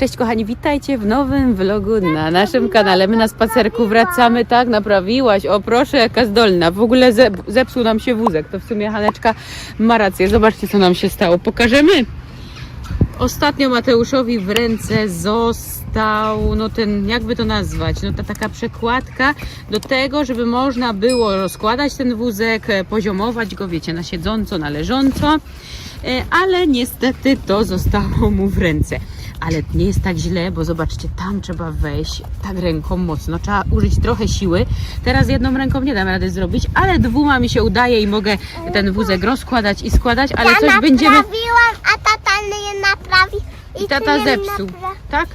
Cześć kochani, witajcie w nowym vlogu na naszym kanale. My na spacerku wracamy, tak? Naprawiłaś, o proszę, jaka zdolna. W ogóle ze, zepsuł nam się wózek, to w sumie Haneczka ma rację. Zobaczcie, co nam się stało. Pokażemy? Ostatnio Mateuszowi w ręce został, no ten, jakby to nazwać, no ta taka przekładka do tego, żeby można było rozkładać ten wózek, e, poziomować go, wiecie, na siedząco, na leżąco, E, ale niestety to zostało mu w ręce. Ale nie jest tak źle, bo zobaczcie, tam trzeba wejść tak ręką mocno, trzeba użyć trochę siły. Teraz jedną ręką nie dam rady zrobić, ale dwoma mi się udaje i mogę ten wózek rozkładać i składać, ale coś będziemy... naprawi. I tata nie zepsuł, napra- tak?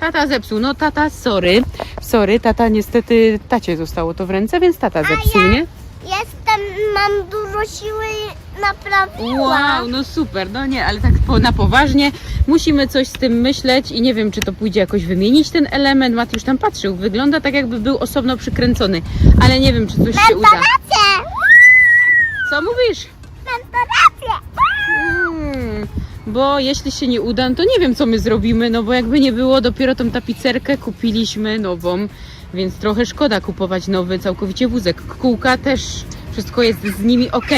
Tata zepsuł. No tata, sorry. Sorry, tata niestety, tacie zostało to w ręce, więc tata zepsuł, nie? Jestem, mam dużo siły i naprawiłam. Wow, no super, no nie, ale tak po, na poważnie musimy coś z tym myśleć i nie wiem, czy to pójdzie jakoś wymienić ten element. Mat już tam patrzył, wygląda tak jakby był osobno przykręcony, ale nie wiem, czy coś się uda. Rację! Co mówisz? Mam to rację! Bo jeśli się nie uda, no to nie wiem, co my zrobimy, no bo jakby nie było, dopiero tą tapicerkę kupiliśmy nową, więc trochę szkoda kupować nowy całkowicie wózek. Kółka też, wszystko jest z nimi ok,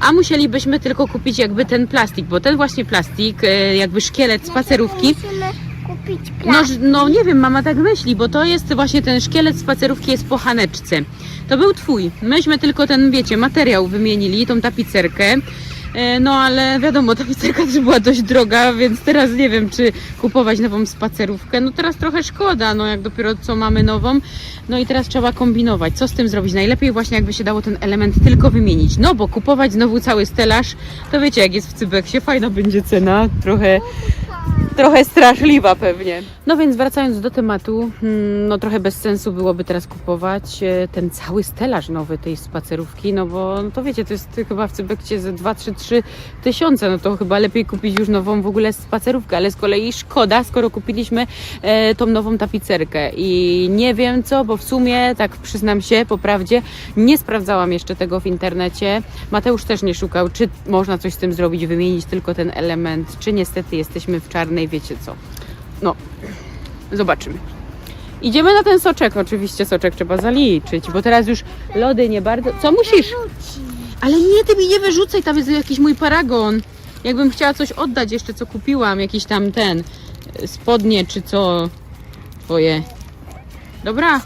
a musielibyśmy tylko kupić jakby ten plastik, bo ten właśnie plastik, e, jakby szkielet spacerówki, Musimy kupić no, no nie wiem, mama tak myśli, bo to jest właśnie ten szkielet spacerówki jest po haneczce. To był twój. Myśmy tylko ten, wiecie, materiał wymienili, tą tapicerkę. E, No ale wiadomo, tapicerka też była dość droga, więc teraz nie wiem, czy kupować nową spacerówkę. No teraz trochę szkoda, no jak dopiero co mamy nową. No i teraz trzeba kombinować, co z tym zrobić. Najlepiej właśnie jakby się dało ten element tylko wymienić. No bo kupować znowu cały stelaż, to wiecie jak jest w Cybeksie, fajna będzie cena, trochę trochę straszliwa pewnie. No więc wracając do tematu, hmm, no trochę bez sensu byłoby teraz kupować e, ten cały stelaż nowy tej spacerówki, no bo no to wiecie, to jest chyba w Cybekcie ze 2, 3, 3 tysiące, no to chyba lepiej kupić już nową w ogóle spacerówkę, ale z kolei szkoda, skoro kupiliśmy e, tą nową tapicerkę i nie wiem co, bo w sumie, tak przyznam się po prawdzie, nie sprawdzałam jeszcze tego w internecie. Mateusz też nie szukał, czy można coś z tym zrobić, wymienić tylko ten element, czy niestety jesteśmy w czarnej, wiecie co. No, zobaczymy. Idziemy na ten soczek, oczywiście soczek trzeba zaliczyć, bo teraz już lody nie bardzo... Co musisz? Ale nie, ty mi nie wyrzucaj, tam jest jakiś mój paragon. Jakbym chciała coś oddać jeszcze, co kupiłam, jakiś tam ten, e, spodnie czy co twoje. Dobra,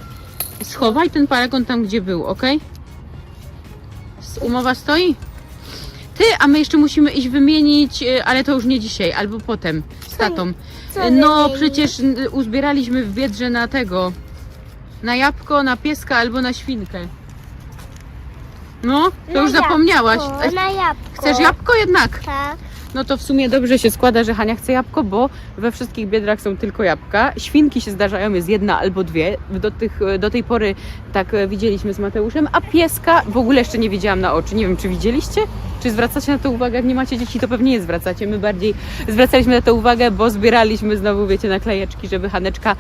schowaj ten paragon tam, gdzie był, ok? Umowa stoi? Ty, a my jeszcze musimy iść wymienić, e, ale to już nie dzisiaj, albo potem z tatą. Co No wymienić? przecież n- uzbieraliśmy w Wiedrze na tego, na jabłko, na pieska albo na świnkę. No, to Na już zapomniałaś. jabłko, Na jabłko. Chcesz jabłko jednak? Tak. No to w sumie dobrze się składa, że Hania chce jabłko, bo we wszystkich biedrach są tylko jabłka. Świnki się zdarzają, jest jedna albo dwie. Do, tych, do tej pory tak e, widzieliśmy z Mateuszem, a pieska w ogóle jeszcze nie widziałam na oczy. Nie wiem, czy widzieliście? Czy zwracacie na to uwagę? Jak nie macie dzieci, to pewnie nie zwracacie. My bardziej zwracaliśmy na to uwagę, bo zbieraliśmy znowu, wiecie, naklejeczki, żeby Haneczka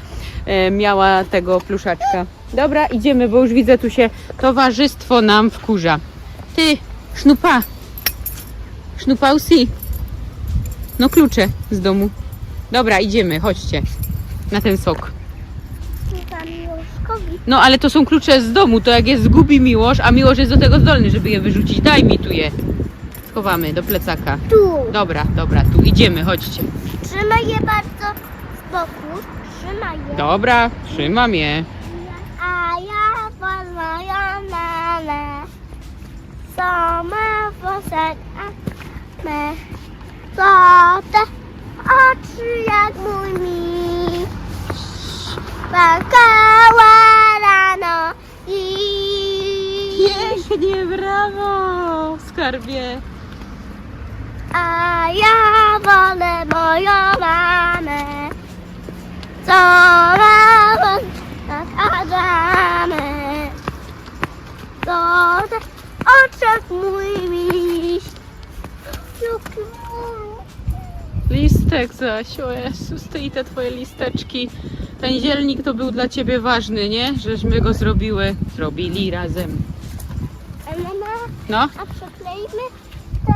e, miała tego pluszaczka. Dobra, idziemy, bo już widzę, tu się towarzystwo nam wkurza. Ty, sznupa, sznupausi. No klucze z domu. Dobra, idziemy, chodźcie. Na ten sok. No ale to są klucze z domu, to jak je zgubi Miłosz, a Miłosz jest do tego zdolny, żeby je wyrzucić. Daj mi tu je. Schowamy do plecaka. Tu. Dobra, dobra, tu idziemy, chodźcie. Trzymaj je bardzo z boku. Trzymaj je. Dobra, trzymam je. A ja wolna mamę. Sama posad me. Co te oczy jak mój miś. Płakała rano i Pięknie, brawo, skarbie. A ja wolę Listek zaś, o Jezus, ty i te twoje listeczki. Ten zielnik to był dla ciebie ważny, nie? Żeśmy go zrobiły, zrobili razem. No, a przykleimy te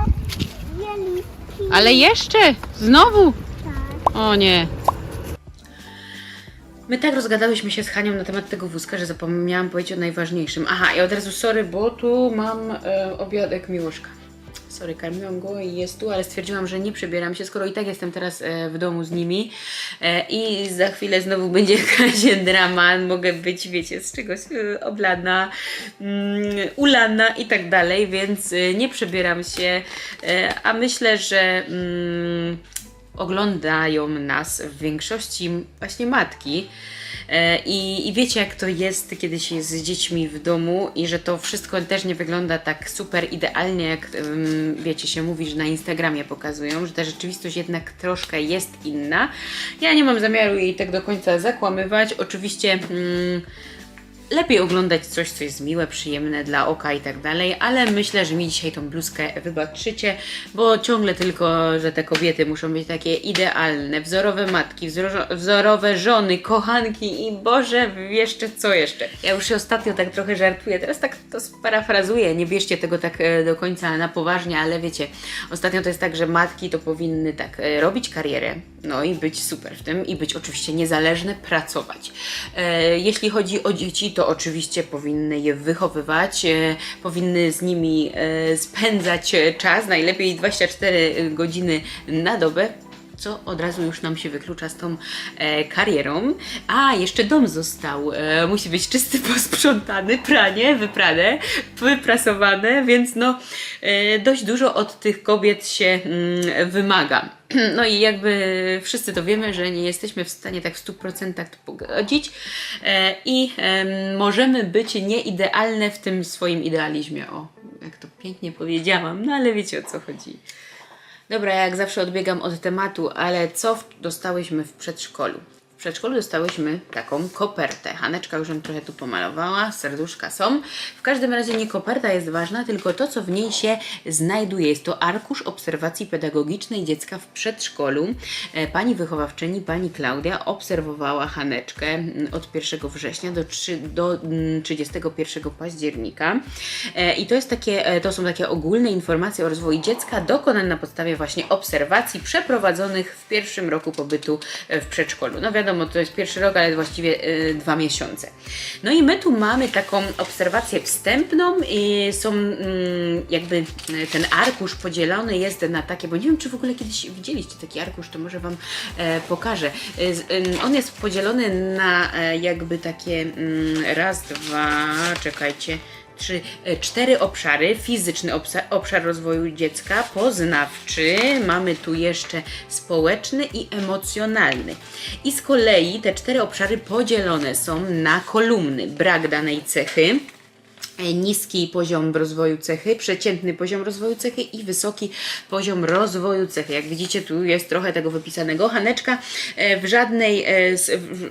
dwie listki. Ale jeszcze? Znowu? Tak. O nie. My tak rozgadałyśmy się z Hanią na temat tego wózka, że zapomniałam powiedzieć o najważniejszym. Aha, i od razu sorry, bo tu mam e, obiadek Miłoszka. Sorry, karmiłam go i jest tu, ale stwierdziłam, że nie przebieram się, skoro i tak jestem teraz e, w domu z nimi e, i za chwilę znowu będzie jakaś drama, mogę być, wiecie, z czegoś e, oblana, mm, ulana i tak dalej, więc nie przebieram się, a myślę, że mm, oglądają nas w większości właśnie matki. E, I, I wiecie, jak to jest, kiedy się jest z dziećmi w domu i że to wszystko też nie wygląda tak super idealnie, jak wiecie, się mówi, że na Instagramie pokazują, że ta rzeczywistość jednak troszkę jest inna. Ja nie mam zamiaru jej tak do końca zakłamywać. Oczywiście. mm, lepiej oglądać coś, co jest miłe, przyjemne dla oka i tak dalej, ale myślę, że mi dzisiaj tą bluzkę wybaczycie, bo ciągle tylko, że te kobiety muszą być takie idealne, wzorowe matki, wzoro- wzorowe żony, kochanki i Boże, jeszcze co jeszcze. Ja już się ostatnio tak trochę żartuję, teraz tak to sparafrazuję, nie bierzcie tego tak e, do końca na poważnie, ale wiecie, ostatnio to jest tak, że matki to powinny tak e, robić karierę, no i być super w tym i być oczywiście niezależne, pracować. E, jeśli chodzi o dzieci, to oczywiście powinny je wychowywać, e, powinny z nimi e, spędzać e, czas, najlepiej 24 godziny na dobę. Co od razu już nam się wyklucza z tą e, karierą. A, jeszcze dom został. E, musi być czysty, posprzątany, pranie, wyprane, wyprasowane, więc no e, dość dużo od tych kobiet się mm, wymaga. No i jakby wszyscy to wiemy, że nie jesteśmy w stanie tak w 100% to pogodzić e, i em, możemy być nieidealne w tym swoim idealizmie. O, jak to pięknie powiedziałam, no ale wiecie o co chodzi. Dobra, jak zawsze odbiegam od tematu, ale co dostałyśmy w przedszkolu? Przedszkolu dostałyśmy taką kopertę. Haneczka już ją trochę tu pomalowała, serduszka są. W każdym razie nie koperta jest ważna, tylko to, co w niej się znajduje. Jest to arkusz obserwacji pedagogicznej dziecka w przedszkolu. E, Pani wychowawczyni, pani Klaudia obserwowała Haneczkę mm, od 1 września do, trzy- do mm, 31 października. E, I to, jest takie, e, to są takie ogólne informacje o rozwoju dziecka dokonane na podstawie właśnie obserwacji przeprowadzonych w pierwszym roku pobytu w przedszkolu. No wiadomo, to jest pierwszy rok, ale właściwie e, dwa miesiące. No i my tu mamy taką obserwację wstępną i są mm, jakby e, ten arkusz podzielony jest na takie, bo nie wiem, czy w ogóle kiedyś widzieliście taki arkusz, to może Wam e, pokażę. Em, on jest podzielony na e, jakby takie mm, raz, dwa, czekajcie, e, cztery obszary. Fizyczny obszar rozwoju dziecka, poznawczy, mamy tu jeszcze społeczny i emocjonalny. I z kolei te cztery obszary podzielone są na kolumny. Brak danej cechy, niski poziom rozwoju cechy, przeciętny poziom rozwoju cechy i wysoki poziom rozwoju cechy. Jak widzicie, tu jest trochę tego wypisanego. Haneczka e, w, żadnej, e,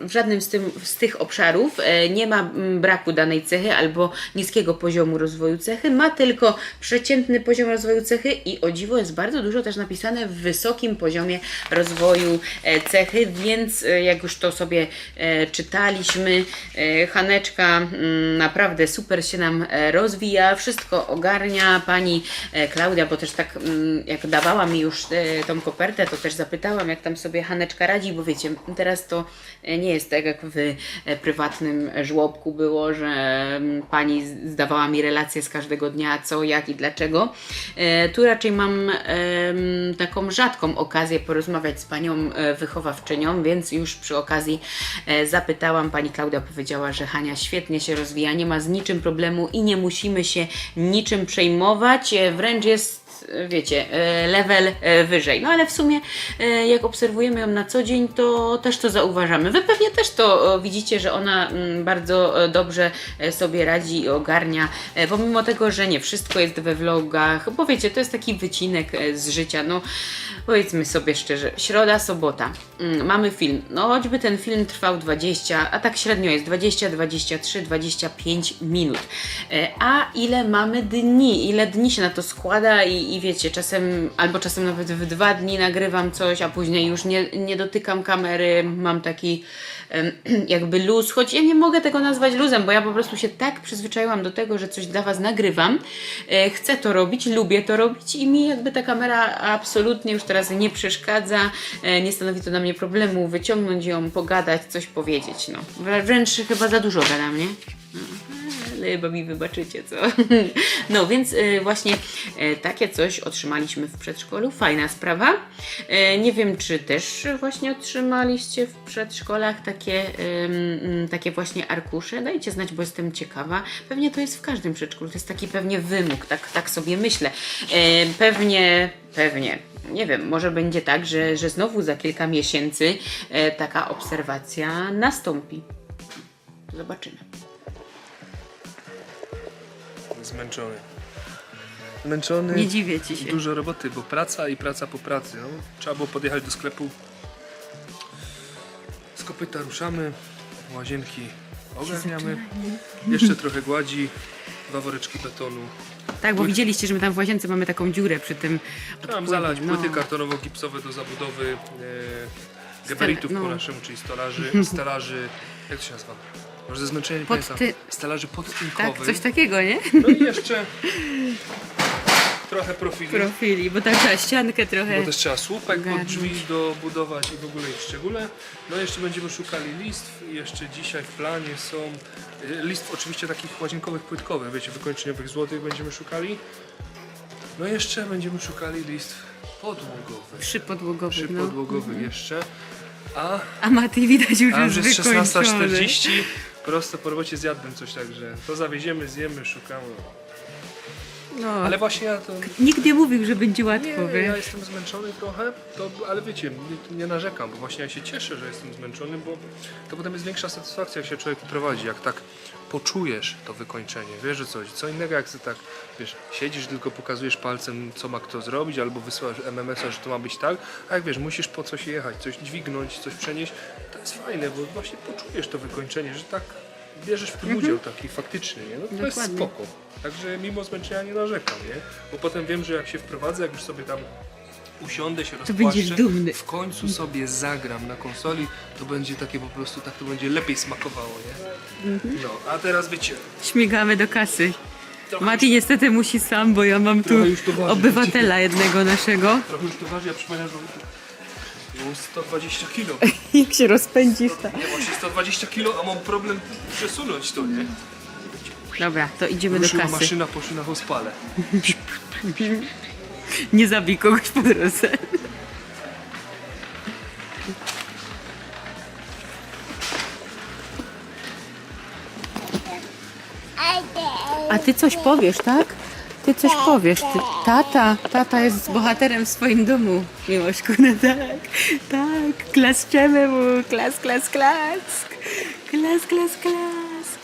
w- żadnym z, tym, z tych obszarów e, nie ma mm, braku danej cechy albo niskiego poziomu rozwoju cechy, ma tylko przeciętny poziom rozwoju cechy i o dziwo jest bardzo dużo też napisane w wysokim poziomie rozwoju e, cechy, więc e, jak już to sobie e, czytaliśmy, e, Haneczka mm, naprawdę super się nam e, rozwija, wszystko ogarnia. Pani e, Klaudia, bo też tak mm, jak dawała mi już e, tą kopertę, to też zapytałam, jak tam sobie Haneczka radzi, bo wiecie, teraz to nie jest tak jak w prywatnym żłobku było, że mm, pani zdawała mi relacje z każdego dnia, co, jak i dlaczego. Tu raczej mam taką rzadką okazję porozmawiać z panią wychowawczynią, więc już przy okazji zapytałam. Pani Klaudia powiedziała, że Hania świetnie się rozwija, nie ma z niczym problemu i nie musimy się niczym przejmować. E, Wręcz jest wiecie, e, level e, wyżej. No ale w sumie, e, jak obserwujemy ją na co dzień, to też to zauważamy. Wy pewnie też to widzicie, że ona mm, bardzo dobrze sobie radzi i ogarnia, pomimo tego, że nie wszystko jest we vlogach, bo wiecie, to jest taki wycinek z życia. No, powiedzmy sobie szczerze, środa, sobota, mm, mamy film. No, choćby ten film trwał 20, a tak średnio jest 20, 23, 25 minut. A ile mamy dni, ile dni się na to składa i i, wiecie, czasem albo czasem nawet w dwa dni nagrywam coś, a później już nie, nie dotykam kamery, mam taki jakby luz, choć ja nie mogę tego nazwać luzem, bo ja po prostu się tak przyzwyczaiłam do tego, że coś dla Was nagrywam, e, chcę to robić, lubię to robić i mi jakby ta kamera absolutnie już teraz nie przeszkadza, e, nie stanowi to dla mnie problemu wyciągnąć ją, pogadać, coś powiedzieć, no. Wrę- Wręcz chyba za dużo gadam, nie? Ale chyba mi wybaczycie, co? No więc e, właśnie e, takie coś otrzymaliśmy w przedszkolu. Fajna sprawa. E, nie wiem, czy też właśnie otrzymaliście w przedszkolach takie, takie właśnie arkusze. Dajcie znać, bo jestem ciekawa. Pewnie to jest w każdym przedszkolu. To jest taki pewnie wymóg, tak, tak sobie myślę. Pewnie, pewnie. Nie wiem, może będzie tak, że, że znowu za kilka miesięcy taka obserwacja nastąpi. Zobaczymy. Zmęczony. Zmęczony. Nie dziwię ci się. Dużo roboty, bo praca i praca po pracy. No, trzeba było podjechać do sklepu. Z kopyta ruszamy, łazienki ogarniamy. Jeszcze trochę gładzi, dwa woreczki betonu. Tak, bo widzieliście, że my tam w łazience mamy taką dziurę przy tym. Trzeba zalać no. płyty kartonowo-gipsowe do zabudowy e, gabaritów no. po naszemu, czyli stolarzy, stelaży, jak to się nazywa? Może ze zmęczenia nie Pod pamiętam. ty- Stelaży. Tak, coś takiego, nie? No i jeszcze trochę profili. Profili, bo tak trzeba ściankę trochę. Bo też trzeba słupek pod ogarnąć. drzwi dobudować i w ogóle i w szczególe. No jeszcze będziemy szukali listw i jeszcze dzisiaj w planie są y, listw oczywiście takich łazienkowych, płytkowych, wiecie, wykończeniowych złotych będziemy szukali. No jeszcze będziemy szukali listw podłogowych, Przypodłogowy, no. przypodłogowych jeszcze. A, A Maty widać już a jest już jest wykończony. 16.40, prosto po robocie zjadłem coś także to zawieziemy, zjemy, szukamy. No. Ale właśnie ja to... Nikt nie mówił, że będzie łatwo, Nie, ja jestem zmęczony trochę, to, ale wiecie, nie, nie narzekam, bo właśnie ja się cieszę, że jestem zmęczony, bo to potem jest większa satysfakcja, jak się człowiek prowadzi, jak tak poczujesz to wykończenie, wiesz, że coś, co innego jak ty tak, wiesz, siedzisz, tylko pokazujesz palcem, co ma kto zrobić, albo wysyłasz MMS-a, że to ma być tak, a jak wiesz, musisz po coś jechać, coś dźwignąć, coś przenieść, jest fajne, bo właśnie poczujesz to wykończenie, że tak bierzesz w tym udział taki faktyczny, nie? No to jest Mhm. Dokładnie. spoko. Także mimo zmęczenia nie narzekam, nie? Bo potem wiem, że jak się wprowadzę, jak już sobie tam usiądę, się będziesz rozpłaszczę, dumny. w końcu sobie zagram na konsoli, to będzie takie po prostu, tak to będzie lepiej smakowało, nie? Mhm. No, a teraz wiecie, Śmigamy do kasy. trochę, Mati niestety musi sam, bo ja mam tu Trochę już to obywatela jednego naszego. trochę już to waży, ja przypominam, że było 120 kilo. Jak się rozpędzisz, tak. Nie, właśnie 120 kilo, a mam problem przesunąć to, nie? Dobra, to idziemy do Ruszyła kasy. maszyna po szynach o spale. Nie zabij kogoś po drodze. A ty coś powiesz, tak? Ty coś powiesz. Ty, tata, tata jest bohaterem w swoim domu. Miłośku, no tak, tak. Klaszczemy mu. Klas, klas, klask. Klas, klas, klask.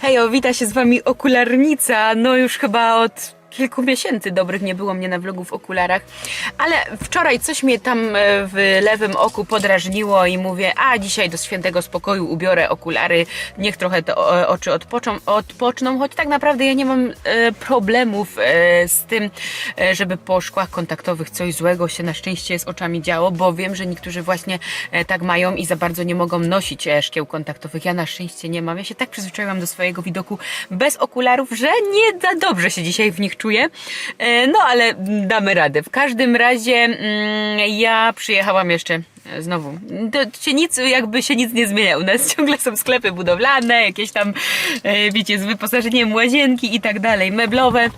Hejo, wita się z wami okularnica. No już chyba od kilku miesięcy dobrych nie było mnie na vlogu w okularach, ale wczoraj coś mnie tam e, w lewym oku podrażniło i mówię, a dzisiaj do świętego spokoju ubiorę okulary, niech trochę te oczy odpoczą, odpoczną, choć tak naprawdę ja nie mam e, problemów e, z tym, żeby po szkłach kontaktowych coś złego się na szczęście z oczami działo, bo wiem, że niektórzy właśnie tak mają i za bardzo nie mogą nosić szkieł kontaktowych. Ja na szczęście nie mam. Ja się tak przyzwyczaiłam do swojego widoku bez okularów, że nie za dobrze się dzisiaj w nich czuję. E, No ale damy radę. W każdym razie mm, ja przyjechałam jeszcze e, znowu. To się nic, jakby się nic nie zmienia. U nas ciągle są sklepy budowlane, jakieś tam, e, wiecie, z wyposażeniem łazienki i tak dalej, meblowe.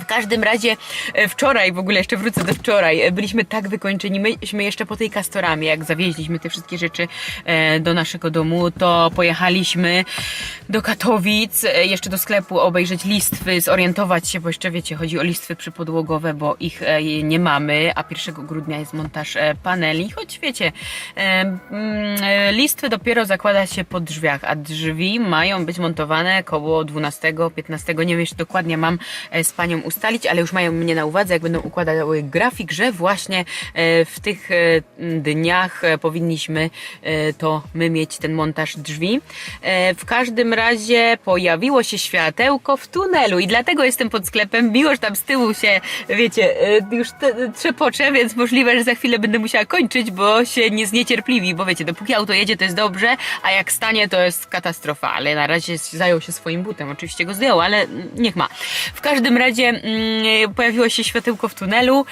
W każdym razie e, wczoraj, w ogóle jeszcze wrócę do wczoraj, e, byliśmy tak wykończeni, myśmy jeszcze po tej kastoramie, jak zawieźliśmy te wszystkie rzeczy e, do naszego domu, to pojechaliśmy do Katowic, jeszcze do sklepu obejrzeć listwy, zorientować się, bo jeszcze wiecie, chodzi o listwy przypodłogowe, bo ich nie mamy, a 1 grudnia jest montaż paneli, choć wiecie, mm, listwy dopiero zakłada się po drzwiach, a drzwi mają być montowane koło 12-15, nie wiem, jeszcze dokładnie mam z panią ustalić, ale już mają mnie na uwadze, jak będą układały grafik, że właśnie e, w tych e, dniach e, powinniśmy to my mieć ten montaż drzwi. W każdym razie pojawiło się światełko w tunelu i dlatego jestem pod sklepem. Miłosz tam z tyłu się, wiecie, już trzepocze, więc możliwe, że za chwilę będę musiała kończyć, bo się nie zniecierpliwi, bo wiecie, dopóki auto jedzie, to jest dobrze, a jak stanie, to jest katastrofa, ale na razie zajął się swoim butem, oczywiście go zdjął, ale niech ma. W każdym razie pojawiło się światełko w tunelu.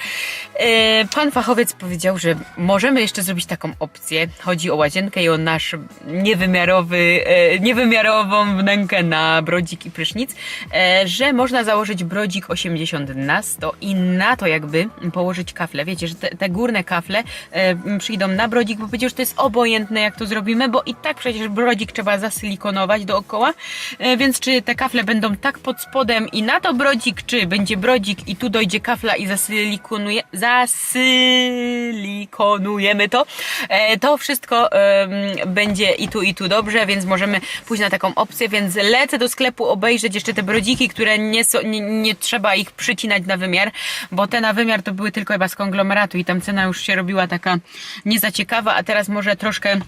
E, Pan fachowiec powiedział, że możemy jeszcze zrobić taką opcję. Chodzi o łazienkę i o nasz niewymiarowy, e, niewymiarową wnękę na brodzik i prysznic, e, że można założyć brodzik 80 na 100 i na to jakby położyć kafle. Wiecie, że te, te górne kafle przyjdą na brodzik, bo powiedział, że to jest obojętne jak to zrobimy, bo i tak przecież brodzik trzeba zasilikonować dookoła, więc czy te kafle będą tak pod spodem i na to brodzik, czy będzie brodzik i tu dojdzie kafla i zasilikonuje, zasilikonujemy to, e, to wszystko będzie i tu i tu dobrze, więc możemy pójść na taką opcję, więc lecę do sklepu obejrzeć jeszcze te brodziki, które nie, są, nie, nie trzeba ich przycinać na wymiar, bo te na wymiar to były tylko chyba z konglomeratu i tam cena już się robiła taka nie za ciekawa, a teraz może troszkę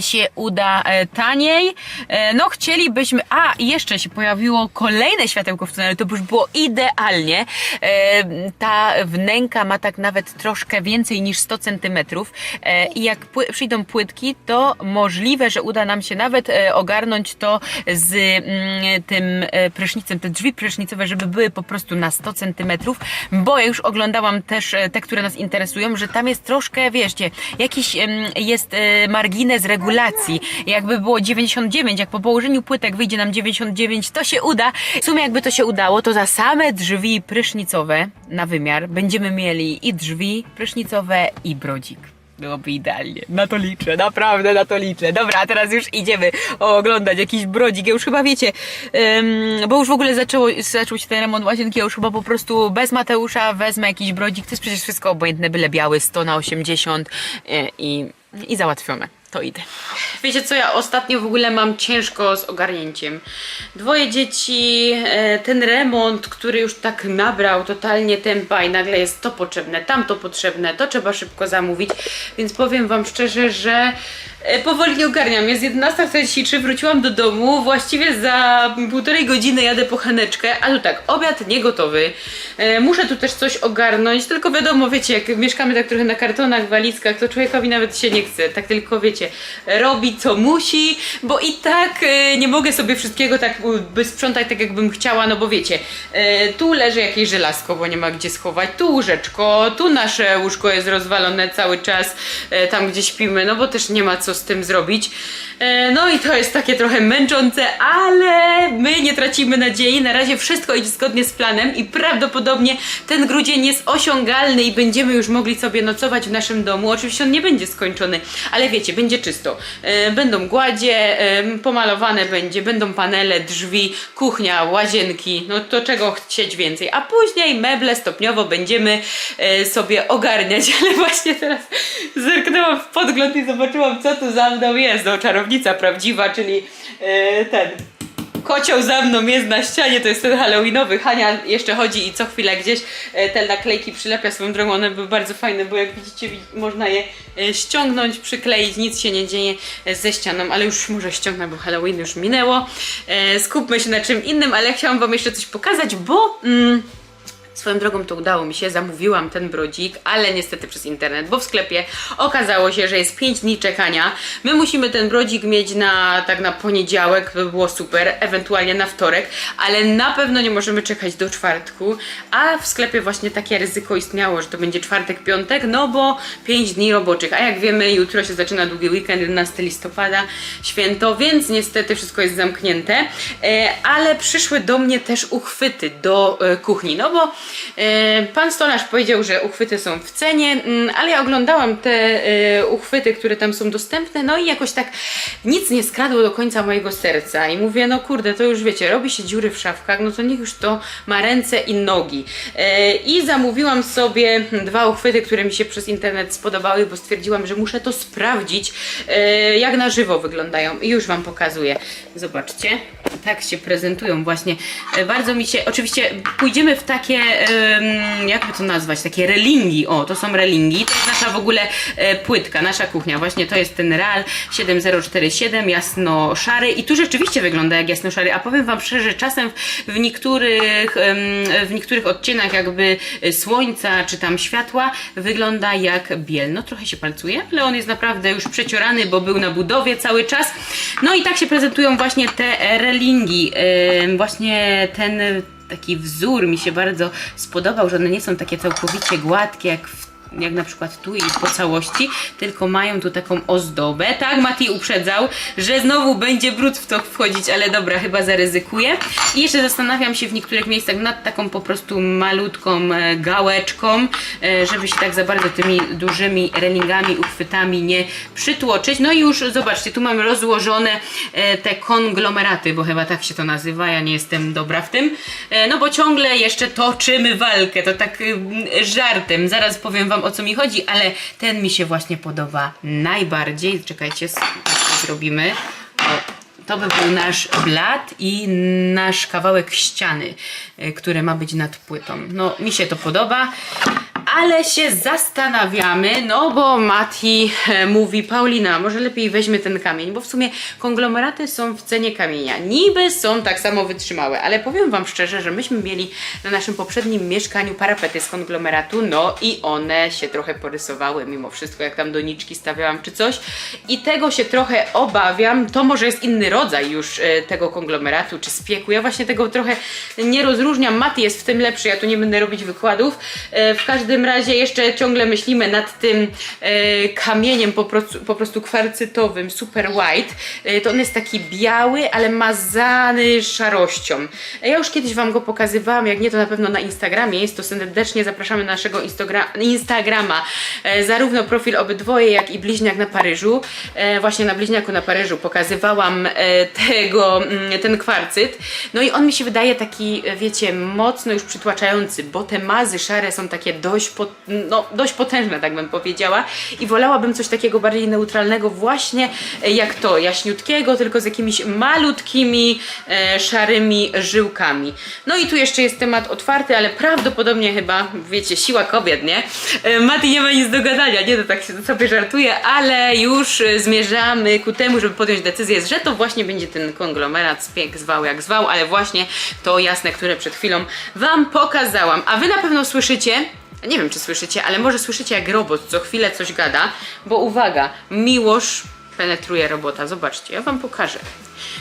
się uda e, taniej. E, No chcielibyśmy... A, jeszcze się pojawiło kolejne światełko w tunelu, to już było idealnie. E, Ta wnęka ma tak nawet troszkę więcej niż 100 centymetrów E, i jak przyjdą płytki, to możliwe, że uda nam się nawet e, ogarnąć to z mm, tym e, prysznicem, te drzwi prysznicowe, żeby były po prostu na 100 centymetrów, bo ja już oglądałam też e, te, które nas interesują, że tam jest troszkę, wieszcie, jakiś jest e, margines regulacji. Jakby było 99, jak po położeniu płytek wyjdzie nam 99, to się uda. W sumie jakby to się udało, to za same drzwi prysznicowe na wymiar będziemy mieli i drzwi prysznicowe i brodzik. Byłoby idealnie. Na to liczę, naprawdę na to liczę. Dobra, a teraz już idziemy oglądać jakiś brodzik. Ja już chyba wiecie, em, bo już w ogóle zaczęło, zaczął się ten remont łazienki, ja już chyba po prostu bez Mateusza wezmę jakiś brodzik. To jest przecież wszystko obojętne, byle biały, 100 na 80 e, i, i załatwione. To idę. Wiecie co, ja ostatnio w ogóle mam ciężko z ogarnięciem. Dwoje dzieci, e, ten remont, który już tak nabrał totalnie tempa i nagle jest to potrzebne, tamto potrzebne, to trzeba szybko zamówić. Więc powiem Wam szczerze, że powoli nie ogarniam. Jest 11.43, wróciłam do domu, właściwie za półtorej godziny jadę po Haneczkę, a tu tak, obiad nie gotowy. E, Muszę tu też coś ogarnąć, tylko wiadomo, wiecie, jak mieszkamy tak trochę na kartonach, walizkach, to człowiekowi nawet się nie chce. Tak tylko, wiecie, robi co musi, bo i tak e, nie mogę sobie wszystkiego tak by sprzątać tak, jakbym chciała, no bo wiecie, e, tu leży jakieś żelazko, bo nie ma gdzie schować, tu łóżeczko, tu nasze łóżko jest rozwalone cały czas, e, tam gdzie śpimy, no bo też nie ma co z tym zrobić. E, No i to jest takie trochę męczące, ale my nie tracimy nadziei. Na razie wszystko idzie zgodnie z planem i prawdopodobnie ten grudzień jest osiągalny i będziemy już mogli sobie nocować w naszym domu. Oczywiście on nie będzie skończony, ale wiecie, będzie czysto. E, Będą gładzie, e, pomalowane będzie, będą panele, drzwi, kuchnia, łazienki, no to czego chcieć więcej. A później meble stopniowo będziemy sobie ogarniać, ale właśnie teraz zerknęłam w podgląd i zobaczyłam, co tu za mną jest. No, czarownica prawdziwa, czyli e, ten kocioł za mną jest na ścianie, to jest ten halloweenowy. Hania jeszcze chodzi i co chwilę gdzieś e, te naklejki przylepia swoją drogą. One były bardzo fajne, bo jak widzicie, wi- można je e, ściągnąć, przykleić, nic się nie dzieje ze ścianą, ale już może ściągnę, bo Halloween już minęło. Skupmy się na czym innym, ale chciałam Wam jeszcze coś pokazać, bo... Mm, Swoją drogą to udało mi się, zamówiłam ten brodzik, ale niestety przez internet, bo w sklepie okazało się, że jest 5 dni czekania. My musimy ten brodzik mieć na tak na poniedziałek, by było super, ewentualnie na wtorek, ale na pewno nie możemy czekać do czwartku, a w sklepie właśnie takie ryzyko istniało, że to będzie czwartek, piątek, no bo 5 dni roboczych, a jak wiemy jutro się zaczyna długi weekend, 11 listopada, święto, więc niestety wszystko jest zamknięte, e, ale przyszły do mnie też uchwyty do e, kuchni, no bo Pan stolarz powiedział, że uchwyty są w cenie, mm, ale ja oglądałam te e, uchwyty, które tam są dostępne, no i jakoś tak nic nie skradło do końca mojego serca. I mówię, no kurde, to już wiecie, robi się dziury w szafkach, no to niech już to ma ręce i nogi. E, I zamówiłam sobie dwa uchwyty, które mi się przez internet spodobały, bo stwierdziłam, że muszę to sprawdzić, e, jak na żywo wyglądają. I już Wam pokazuję. Zobaczcie, tak się prezentują właśnie. E, Bardzo mi się, oczywiście pójdziemy w takie, jakby to nazwać, takie relingi. O, to są relingi. To jest nasza w ogóle e, płytka, nasza kuchnia. Właśnie to jest ten Real 7047, jasno-szary. I tu rzeczywiście wygląda jak jasno-szary. A powiem Wam szczerze, czasem w niektórych, w niektórych odcieniach jakby słońca czy tam światła wygląda jak biel. No trochę się palcuje, ale on jest naprawdę już przeciorany, bo był na budowie cały czas. No i tak się prezentują właśnie te relingi. Właśnie ten taki wzór mi się bardzo spodobał, że one nie są takie całkowicie gładkie jak w jak na przykład tu i po całości, tylko mają tu taką ozdobę. Tak, Mati uprzedzał, że znowu będzie brud w to wchodzić, ale dobra, chyba zaryzykuję. I jeszcze zastanawiam się w niektórych miejscach nad taką po prostu malutką e, gałeczką, e, żeby się tak za bardzo tymi dużymi relingami, uchwytami nie przytłoczyć. No i już zobaczcie, tu mam rozłożone e, te konglomeraty, bo chyba tak się to nazywa, ja nie jestem dobra w tym. No bo ciągle jeszcze toczymy walkę, to tak ym, żartem. Zaraz powiem Wam o co mi chodzi, ale ten mi się właśnie podoba najbardziej. Czekajcie, zrobimy. O, to by był nasz blat i nasz kawałek ściany, y, który ma być nad płytą. No, mi się to podoba, ale się zastanawiamy, no bo Mati e, mówi, Paulina, może lepiej weźmy ten kamień, bo w sumie konglomeraty są w cenie kamienia. Niby są tak samo wytrzymałe, ale powiem Wam szczerze, że myśmy mieli na naszym poprzednim mieszkaniu parapety z konglomeratu, no i one się trochę porysowały mimo wszystko, jak tam doniczki stawiałam czy coś. I tego się trochę obawiam. To może jest inny rodzaj już e, tego konglomeratu czy spieku. Ja właśnie tego trochę nie rozróżniam. Mati jest w tym lepszy, ja tu nie będę robić wykładów. E, w każdym razie jeszcze ciągle myślimy nad tym e, kamieniem po prostu, po prostu kwarcytowym, super white. E, to on jest taki biały, ale mazany szarością. E, Ja już kiedyś Wam go pokazywałam, jak nie to na pewno na Instagramie jest, to serdecznie zapraszamy na naszego Instagra- Instagrama. E, zarówno profil obydwoje, jak i bliźniak na Paryżu. E, właśnie na bliźniaku na Paryżu pokazywałam e, tego, mm, ten kwarcyt. No i on mi się wydaje taki, e, wiecie, mocno już przytłaczający, bo te mazy szare są takie dość, pot, no, dość potężne, tak bym powiedziała. I wolałabym coś takiego bardziej neutralnego, właśnie e, jak to, jaśniutkiego, tylko z jakimiś malutkimi, e, szarymi żyłkami. No i tu jeszcze jest temat otwarty, ale prawdopodobnie chyba, wiecie, siła kobiet, nie? E, Mati nie ma nic do gadania, nie, to tak się sobie żartuję, ale już e, zmierzamy ku temu, żeby podjąć decyzję, że to właśnie będzie ten konglomerat, spiek zwał jak zwał, ale właśnie to jasne, które przed chwilą Wam pokazałam. A Wy na pewno słyszycie, nie wiem czy słyszycie, ale może słyszycie jak robot co chwilę coś gada, bo uwaga, Miłosz penetruje robota. Zobaczcie, ja wam pokażę.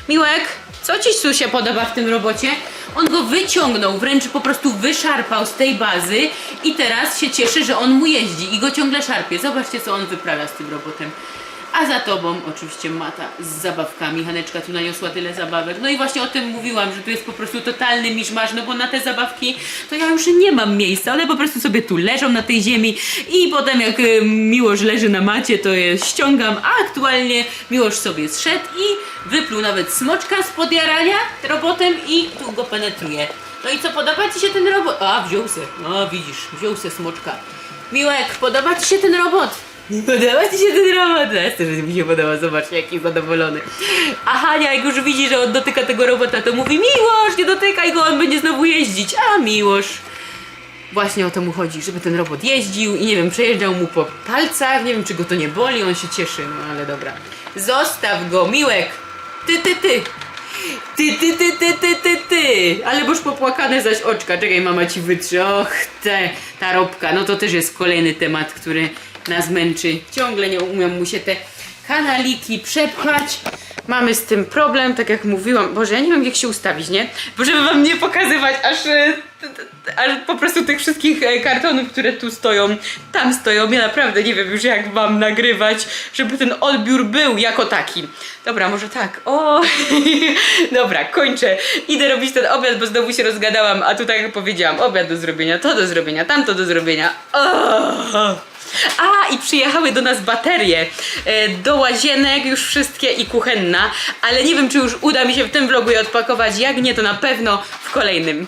Miłek, co ci tu się podoba w tym robocie? On go wyciągnął, wręcz po prostu wyszarpał z tej bazy i teraz się cieszy, że on mu jeździ i go ciągle szarpie. Zobaczcie, co on wyprawia z tym robotem. A za tobą oczywiście Mata z zabawkami. Haneczka tu naniosła tyle zabawek. No i właśnie o tym mówiłam, że tu jest po prostu totalny miszmasz, no bo na te zabawki to ja już nie mam miejsca. One po prostu sobie tu leżą na tej ziemi i potem jak y, Miłosz leży na macie, to je ściągam, a aktualnie Miłosz sobie zszedł i wypluł nawet smoczka z podjarania robotem i tu go penetruje. No i co, podoba Ci się ten robot? A, wziął se. No widzisz, wziął se smoczka. Miłek, podoba Ci się ten robot? Podoba Ci się ten robot? Ja też mi się podoba, zobaczcie jaki zadowolony. A Hania jak już widzi, że on dotyka tego robota, to mówi Miłosz, nie dotykaj go, on będzie znowu jeździć. A Miłosz Właśnie o to mu chodzi, żeby ten robot jeździł i nie wiem, przejeżdżał mu po palcach, nie wiem czy go to nie boli, on się cieszy, no ale dobra. Zostaw go, Miłek! Ty, ty, ty! Ty, ty, ty, ty, ty, ty, ty! Ale boż popłakane zaś oczka, czekaj mama ci wytrze, och te, ta robka, no to też jest kolejny temat, który nas męczy. Ciągle nie umiem mu się te kanaliki przepchać. Mamy z tym problem, tak jak mówiłam. Boże, ja nie wiem jak się ustawić, nie? Bo żeby wam nie pokazywać aż y, aż po prostu tych wszystkich e, kartonów, które tu stoją, tam stoją. Ja naprawdę nie wiem już jak mam nagrywać, żeby ten odbiór był jako taki. Dobra, może tak. O, dobra, kończę. Idę robić ten obiad, bo znowu się rozgadałam, a tu tak jak powiedziałam, obiad do zrobienia, to do zrobienia, tamto do zrobienia. O! A, i przyjechały do nas baterie e, do łazienek, już wszystkie i kuchenna, ale nie wiem, czy już uda mi się w tym vlogu je odpakować. Jak nie, to na pewno w kolejnym.